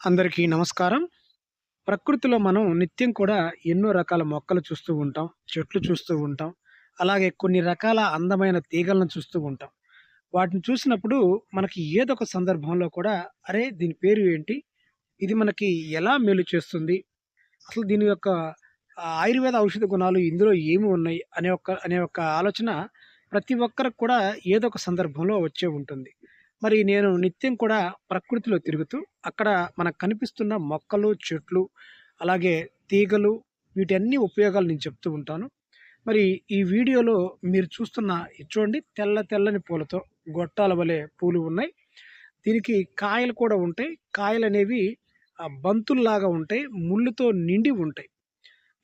అందరికీ నమస్కారం. ప్రకృతిలో మనం నిత్యం కూడా ఎన్నో రకాల మొక్కలు చూస్తూ ఉంటాం చెట్లు చూస్తూ ఉంటాం అలాగే కొన్ని రకాల అందమైన తీగలను చూస్తూ ఉంటాం. వాటిని చూసినప్పుడు మనకి ఏదో ఒక సందర్భంలో కూడా అరే దీని పేరు ఏంటి? ఇది మనకి ఎలా మేలు చేస్తుంది? అసలు దీని యొక్క ఆయుర్వేద ఔషధ గుణాలు ఇందులో ఏమి ఉన్నాయి? అనే ఒక అనే ఒక ఆలోచన ప్రతి ఒక్కరికి కూడా ఏదో ఒక సందర్భంలో వచ్చే ఉంటుంది. మరి నేను నిత్యం కూడా ప్రకృతిలో తిరుగుతూ అక్కడ మనకు కనిపిస్తున్న మొక్కలు చెట్లు అలాగే తీగలు వీటన్ని ఉపయోగాలు నేను చెప్తూ ఉంటాను. మరి ఈ వీడియోలో మీరు చూస్తున్న చూడండి తెల్ల తెల్లని పూలతో గొట్టాల వలె పూలు ఉన్నాయి. దీనికి కాయలు కూడా ఉంటాయి. కాయలు అనేవి ఆ, బంతుల్లాగా ఉంటాయి. ముళ్ళుతో నిండి ఉంటాయి.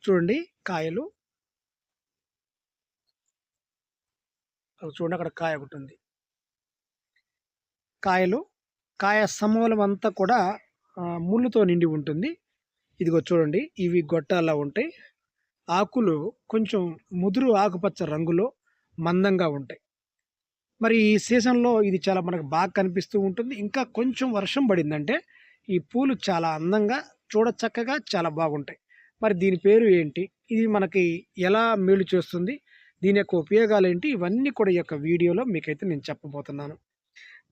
చూడండి కాయలు. చూడండి అక్కడ కాయ ఒకటి ఉంది. కాయలు కాయ సమూలం అంతా కూడా ముళ్ళుతో నిండి ఉంటుంది. ఇదిగో చూడండి ఇవి గొట్టాలా ఉంటాయి. ఆకులు కొంచెం ముదురు ఆకుపచ్చ రంగులో మందంగా ఉంటాయి. మరి ఈ సీజన్లో ఇది చాలా మనకు బాగా కనిపిస్తూ ఉంటుంది. ఇంకా కొంచెం వర్షం పడిందంటే ఈ పూలు చాలా అందంగా చూడచక్కగా చాలా బాగుంటాయి. మరి దీని పేరు ఏంటి? ఇది మనకి ఎలా మేలు చేస్తుంది? దీని యొక్క ఉపయోగాలు ఏంటి? ఇవన్నీ కూడా ఈ యొక్క వీడియోలో మీకైతే నేను చెప్పబోతున్నాను.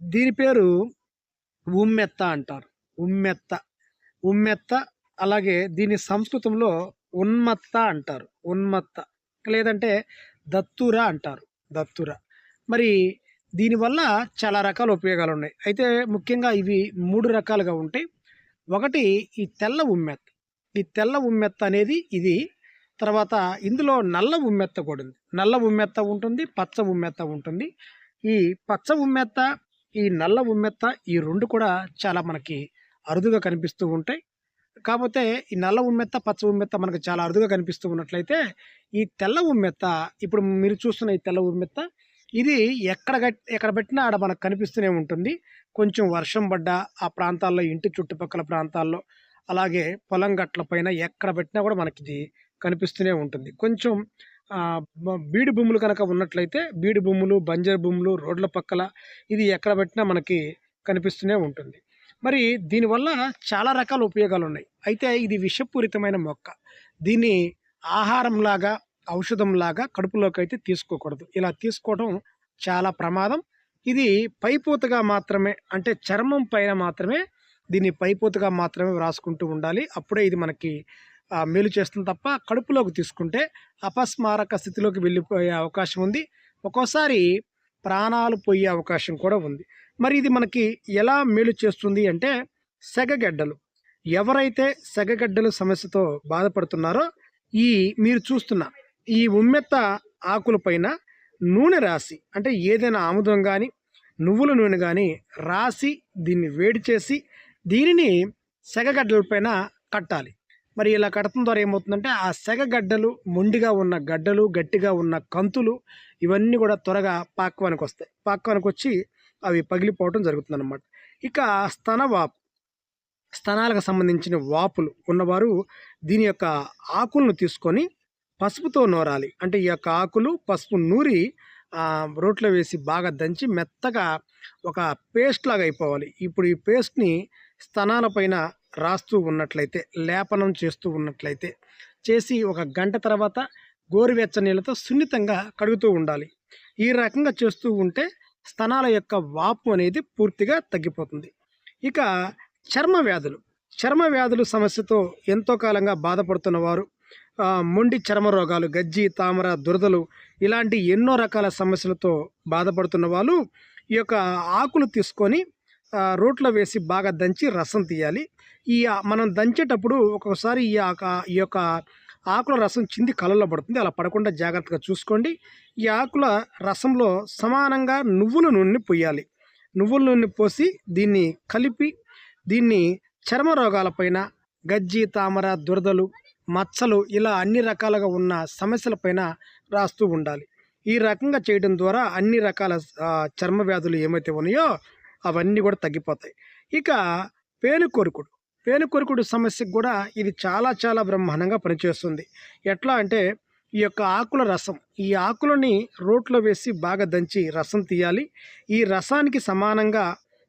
దీని పేరు ఉమ్మెత్త అంటారు. ఉమ్మెత్త. ఉమ్మెత్త అలాగే దీని సంస్కృతంలో ఉన్మత్త అంటారు. ఉన్మత్త. లేదంటే దత్తుర అంటారు. దత్తుర. మరి దీనివల్ల చాలా రకాల ఉపయోగాలు ఉన్నాయి. అయితే ముఖ్యంగా ఇవి మూడు రకాలుగా ఉంటాయి. ఒకటి ఈ తెల్ల ఉమ్మెత్త. ఈ తెల్ల ఉమ్మెత్త అనేది ఇది తర్వాత ఇందులో నల్ల ఉమ్మెత్త కూడా ఉంది. నల్ల ఉమ్మెత్త ఉంటుంది పచ్చ ఉమ్మెత్త ఉంటుంది. ఈ పచ్చ ఉమ్మెత్త ఈ నల్ల ఉమ్మెత్త ఈ రెండు కూడా చాలా మనకి అరుదుగా కనిపిస్తూ ఉంటాయి. కాకపోతే ఈ నల్ల ఉమ్మెత్త పచ్చ ఉమ్మెత్త మనకు చాలా అరుదుగా కనిపిస్తూ ఉన్నట్లయితే ఈ తెల్ల ఉమ్మెత్త ఇప్పుడు మీరు చూస్తున్న ఈ తెల్ల ఉమ్మెత్త ఇది ఎక్కడ గట్- ఎక్కడ పెట్టినా ఆడ మనకు కనిపిస్తూనే ఉంటుంది. కొంచెం వర్షం పడ్డా ఆ ప్రాంతాల్లో ఇంటి చుట్టుపక్కల ప్రాంతాల్లో అలాగే పొలం గట్ల పైన ఎక్కడ పెట్టినా కూడా మనకి ఇది కనిపిస్తూనే ఉంటుంది. కొంచెం బీడు భూములు కనుక ఉన్నట్లయితే బీడు భూములు బంజరు భూములు రోడ్ల పక్కల ఇది ఎక్కడ పెట్టినా మనకి కనిపిస్తూనే ఉంటుంది. మరి దీనివల్ల చాలా రకాల ఉపయోగాలు ఉన్నాయి అయితే ఇది విషపూరితమైన మొక్క. దీన్ని ఆహారంలాగా ఔషధంలాగా కడుపులోకి అయితే తీసుకోకూడదు. ఇలా తీసుకోవడం చాలా ప్రమాదం. ఇది పైపోతగా మాత్రమే అంటే చర్మం పైన మాత్రమే దీన్ని పైపోతగా మాత్రమే వ్రాసుకుంటూ ఉండాలి. అప్పుడే ఇది మనకి మేలు చేస్తుంది తప్ప కడుపులోకి తీసుకుంటే అపస్మారక స్థితిలోకి వెళ్ళిపోయే అవకాశం ఉంది. ఒక్కోసారి ప్రాణాలు పోయే అవకాశం కూడా ఉంది. మరి ఇది మనకి ఎలా మేలు చేస్తుంది అంటే సెగగడ్డలు ఎవరైతే సెగగడ్డలు సమస్యతో బాధపడుతున్నారో ఈ మీరు చూస్తున్న ఈ ఉమ్మెత్త ఆకులపైన నూనె రాసి అంటే ఏదైనా ఆముదం కానీ నువ్వుల నూనె కానీ రాసి దీన్ని వేడి చేసి దీనిని సెగగడ్డలపైన కట్టాలి. మరి ఇలా కడటం ద్వారా ఏమవుతుందంటే ఆ సెగగడ్డలు మొండిగా ఉన్న గడ్డలు గట్టిగా ఉన్న కంతులు ఇవన్నీ కూడా త్వరగా పాక్వానికి వస్తాయి. పాక్వానికి వచ్చి అవి పగిలిపోవటం జరుగుతుందన్నమాట. ఇక స్తన వాపు స్తనాలకు సంబంధించిన వాపులు ఉన్నవారు దీని యొక్క ఆకులను తీసుకొని పసుపుతో నూరాలి. అంటే ఈ యొక్క ఆకులు పసుపు నూరి ఆ, రోట్లో వేసి బాగా దంచి మెత్తగా ఒక పేస్ట్ లాగా అయిపోవాలి. ఇప్పుడు ఈ పేస్ట్ని స్తనాల పైన రాస్తూ ఉన్నట్లయితే లేపనం చేస్తూ ఉన్నట్లయితే చేసి ఒక గంట తర్వాత గోరువెచ్చ నీళ్ళతో సున్నితంగా కడుగుతూ ఉండాలి. ఈ రకంగా చేస్తూ ఉంటే స్తనాల యొక్క వాపు అనేది పూర్తిగా తగ్గిపోతుంది. ఇక చర్మ వ్యాధులు. చర్మ వ్యాధులు సమస్యతో ఎంతో కాలంగా బాధపడుతున్న వారు మొండి చర్మ రోగాలు గజ్జి తామర దురదలు ఇలాంటి ఎన్నో రకాల సమస్యలతో బాధపడుతున్న వాళ్ళు ఈ యొక్క ఆకులు తీసుకొని రోట్లో వేసి బాగా దంచి రసం తీయాలి. ఈ మనం దంచేటప్పుడు ఒక్కొక్కసారి ఈ ఈ యొక్క ఆకుల రసం చింది కళ్ళలో పడుతుంది. అలా పడకుండా జాగ్రత్తగా చూసుకోండి. ఈ ఆకుల రసంలో సమానంగా నువ్వుల నూనెని పోయాలి నువ్వుల నూనె పోసి దీన్ని కలిపి దీన్ని చర్మ రోగాలపైన గజ్జి తామర దురదలు మచ్చలు ఇలా అన్ని రకాలుగా ఉన్న సమస్యలపైన రాస్తూ ఉండాలి. ఈ రకంగా చేయడం ద్వారా అన్ని రకాల చర్మ వ్యాధులు ఏమైతే ఉన్నాయో అవన్నీ కూడా తగ్గిపోతాయి. ఇక పేనుకొరుకుడు. పేనుకొరుకుడు సమస్యకు కూడా ఇది చాలా చాలా బ్రహ్మాండంగా పనిచేస్తుంది. ఎట్లా అంటే ఈ యొక్క ఆకుల రసం ఈ ఆకులని రోట్లో వేసి బాగా దంచి రసం తీయాలి. ఈ రసానికి సమానంగా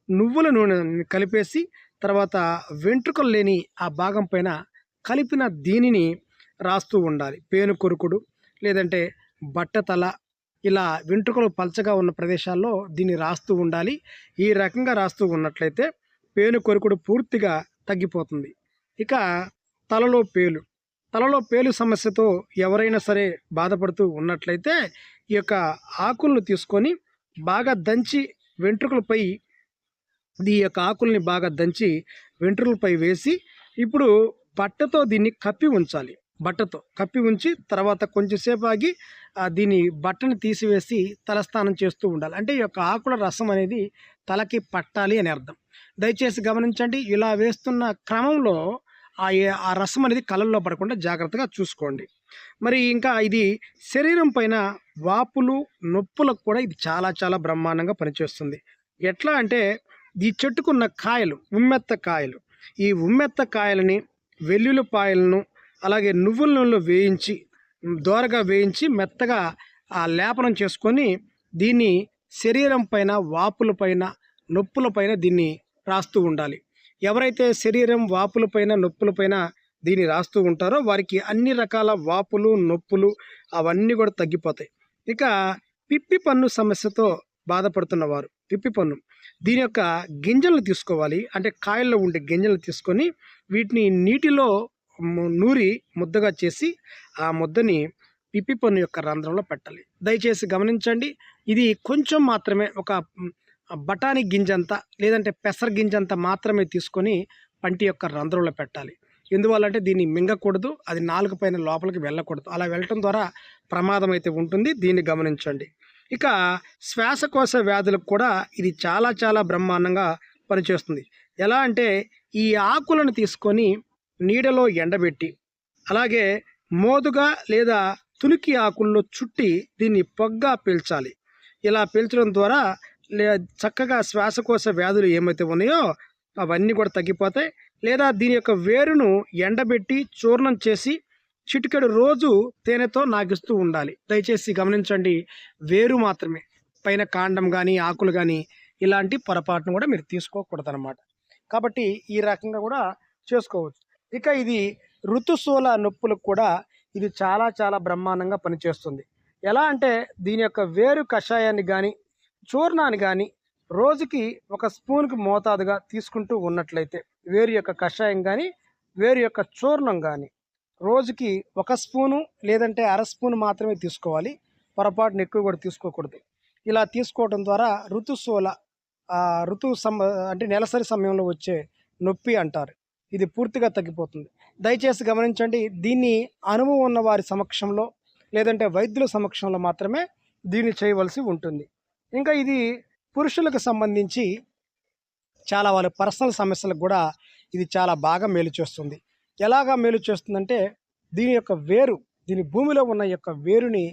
నువ్వుల నూనె కలిపేసి తర్వాత వెంట్రుకలు లేని ఆ భాగం పైన కలిపిన దీనిని రాస్తూ ఉండాలి. పేను కొరుకుడు లేదంటే బట్టతల ఇలా వెంట్రుకలు పలచగా ఉన్న ప్రదేశాల్లో దీన్ని రాస్తూ ఉండాలి. ఈ రకంగా రాస్తూ ఉన్నట్లయితే పేను కొరుకుడు పూర్తిగా తగ్గిపోతుంది. ఇక తలలో పేలు. తలలో పేలు సమస్యతో ఎవరైనా సరే బాధపడుతూ ఉన్నట్లయితే ఈ యొక్క ఆకులను తీసుకొని బాగా దంచి వెంట్రుకలపై ఈ యొక్క ఆకుల్ని బాగా దంచి వెంట్రుకలపై వేసి ఇప్పుడు బట్టతో దీన్ని కప్పి ఉంచాలి. బట్టతో కప్పి ఉంచి తర్వాత కొంచెంసేపు ఆగి దీని బట్టని తీసివేసి తలస్నానం చేస్తూ ఉండాలి. అంటే ఈ యొక్క ఆకుల రసం అనేది తలకి పట్టాలి అని అర్థం. దయచేసి గమనించండి ఇలా వేస్తున్న క్రమంలో ఆ ఆ రసం అనేది కళ్ళల్లో పడకుండా జాగ్రత్తగా చూసుకోండి. మరి ఇంకా ఇది శరీరం పైన వాపులు నొప్పులకు కూడా ఇది చాలా చాలా బ్రహ్మాండంగా పనిచేస్తుంది. ఎట్లా అంటే ఈ చెట్టుకున్న కాయలు ఉమ్మెత్త కాయలు ఈ ఉమ్మెత్త కాయలని వెల్లుల్లిపాయలను అలాగే నువ్వుల నూనెలో వేయించి దోరగా వేయించి మెత్తగా ఆ లేపనం చేసుకొని దీన్ని శరీరం పైన వాపుల పైన నొప్పుల పైన దీన్ని రాస్తూ ఉండాలి. ఎవరైతే శరీరం వాపులపైన నొప్పులపైన నొప్పుల పైన దీన్ని రాస్తూ ఉంటారో వారికి అన్ని రకాల వాపులు నొప్పులు అవన్నీ కూడా తగ్గిపోతాయి. ఇక పిప్పి పన్ను సమస్యతో బాధపడుతున్నవారు పిప్పి పన్ను. దీని యొక్క గింజలను తీసుకోవాలి. అంటే కాయల్లో ఉండే గింజలను తీసుకొని వీటిని నీటిలో నూరి ముద్దగా చేసి ఆ ముద్దని పిప్పి పన్ను యొక్క రంధ్రంలో పెట్టాలి. దయచేసి గమనించండి. ఇది కొంచెం మాత్రమే ఒక బఠానీ గింజంత లేదంటే పెసర గింజంత మాత్రమే తీసుకొని పంటి యొక్క రంధ్రంలో పెట్టాలి. ఎందువల్ల అంటే దీన్ని మింగకూడదు అది నాలుగు పైన లోపలికి వెళ్ళకూడదు. అలా వెళ్ళటం ద్వారా ప్రమాదం అయితే ఉంటుంది దీన్ని గమనించండి. ఇక శ్వాసకోశ వ్యాధులకు కూడా ఇది చాలా చాలా బ్రహ్మాండంగా పనిచేస్తుంది. ఎలా అంటే ఈ ఆకులను తీసుకొని నీడలో ఎండబెట్టి అలాగే మోదుగా లేదా తునికి ఆకుల్లో చుట్టి దీన్ని పొగ్గా పీల్చాలి. ఇలా పీల్చడం ద్వారా లే చక్కగా శ్వాసకోశ వ్యాధులు ఏమైతే ఉన్నాయో అవన్నీ కూడా తగ్గిపోతాయి. లేదా దీని యొక్క వేరును ఎండబెట్టి చూర్ణం చేసి చిటికెడు రోజు తేనెతో నాగిస్తూ ఉండాలి. దయచేసి గమనించండి వేరు మాత్రమే. పైన కాండం కానీ ఆకులు కానీ ఇలాంటి పొరపాటును కూడా మీరు తీసుకోకూడదు అనమాట కాబట్టి ఈ రకంగా కూడా చేసుకోవచ్చు. ఇక ఇది ఋతుశూల నొప్పులకు కూడా ఇది చాలా చాలా బ్రహ్మాండంగా పనిచేస్తుంది. ఎలా అంటే దీని యొక్క వేరు కషాయాన్ని కానీ చూర్ణాన్ని కానీ రోజుకి ఒక స్పూన్కి మోతాదుగా తీసుకుంటూ ఉన్నట్లయితే వేరు యొక్క కషాయం కానీ వేరు యొక్క చూర్ణం కానీ రోజుకి ఒక స్పూను లేదంటే అర స్పూన్ మాత్రమే తీసుకోవాలి. పొరపాటున ఎక్కువ కూడా తీసుకోకూడదు. ఇలా తీసుకోవడం ద్వారా ఋతుశూల ఋతు సమ అంటే నెలసరి సమయంలో వచ్చే నొప్పి అంటారు. ఇది పూర్తిగా తగ్గిపోతుంది. దయచేసి గమనించండి దీన్ని అనుభవం ఉన్న వారి సమక్షంలో లేదంటే వైద్యుల సమక్షంలో మాత్రమే దీన్ని చేయవలసి ఉంటుంది. ఇంకా ఇది పురుషులకు సంబంధించి చాలా వాళ్ళ పర్సనల్ సమస్యలకు కూడా ఇది చాలా బాగా మేలు చేస్తుంది. ఎలాగా మేలు చేస్తుందంటే దీని యొక్క వేరు దీని భూమిలో ఉన్న యొక్క వేరుని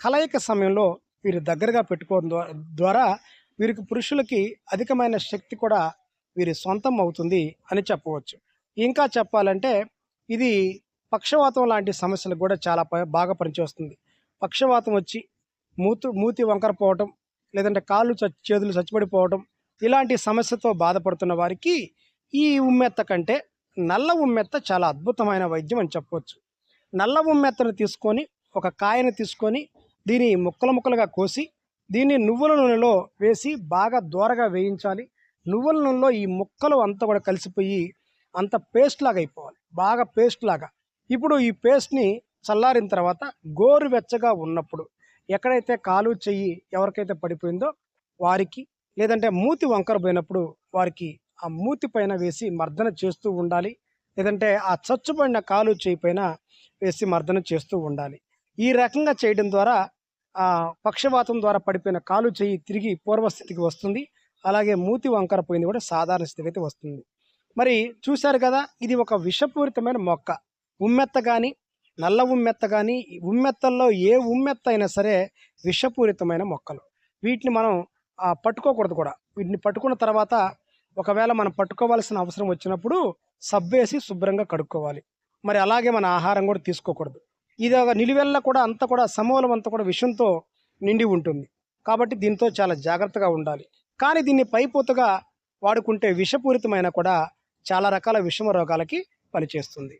కలయిక సమయంలో వీరు దగ్గరగా పెట్టుకోవడం ద్వారా వీరికి పురుషులకి అధికమైన శక్తి కూడా వీరి సొంతం అవుతుంది అని చెప్పవచ్చు. ఇంకా చెప్పాలంటే ఇది పక్షవాతం లాంటి సమస్యలకు కూడా చాలా బాగా పనిచేస్తుంది. పక్షవాతం వచ్చి మూతు మూతి వంకర పోవటం లేదంటే కాళ్ళు చచ్చి చేతులు చచ్చిపడిపోవడం ఇలాంటి సమస్యతో బాధపడుతున్న వారికి ఈ ఉమ్మెత్త కంటే నల్ల ఉమ్మెత్త చాలా అద్భుతమైన వైద్యం అని చెప్పవచ్చు నల్ల ఉమ్మెత్తను తీసుకొని ఒక కాయను తీసుకొని దీని ముక్కలు ముక్కలుగా కోసి దీన్ని నువ్వుల నూనెలో వేసి బాగా దూరగా వేయించాలి. నువ్వుల నూనెలో ఈ ముక్కలు అంతా కూడా కలిసిపోయి అంత పేస్ట్ లాగా అయిపోవాలి. బాగా పేస్ట్ లాగా. ఇప్పుడు ఈ పేస్ట్ని చల్లారిన తర్వాత గోరువెచ్చగా ఉన్నప్పుడు ఎక్కడైతే కాలు చెయ్యి ఎవరికైతే పడిపోయిందో వారికి లేదంటే మూతి వంకర పోయినప్పుడు వారికి ఆ మూతి పైన వేసి మర్దన చేస్తూ ఉండాలి. లేదంటే ఆ చచ్చుబడిన కాలు చేయి పైన వేసి మర్దన చేస్తూ ఉండాలి. ఈ రకంగా చేయడం ద్వారా ఆ పక్షవాతం ద్వారా పడిపోయిన కాలు చేయి తిరిగి పూర్వస్థితికి వస్తుంది. అలాగే మూతి వంకర పోయింది కూడా సాధారణ స్థితికి అయితే వస్తుంది. మరి చూశారు కదా ఇది ఒక విషపూరితమైన మొక్క. ఉమ్మెత్త కానీ నల్ల ఉమ్మెత్త కానీ ఉమ్మెత్తల్లో ఏ ఉమ్మెత్త అయినా సరే విషపూరితమైన మొక్కలు. వీటిని మనం పట్టుకోకూడదు కూడా. వీటిని పట్టుకున్న తర్వాత ఒకవేళ మనం పట్టుకోవాల్సిన అవసరం వచ్చినప్పుడు సబ్బేసి శుభ్రంగా కడుక్కోవాలి. మరి అలాగే మన ఆహారం కూడా తీసుకోకూడదు. ఇది ఒక నిలువెల్ల కూడా అంతా కూడా సమూలం అంతా కూడా విషంతో నిండి ఉంటుంది. కాబట్టి దీంతో చాలా జాగ్రత్తగా ఉండాలి. కానీ దీన్ని పైపోతగా వాడుకుంటే విషపూరితమైన కూడా చాలా రకాల విషమ రోగాలకి పనిచేస్తుంది.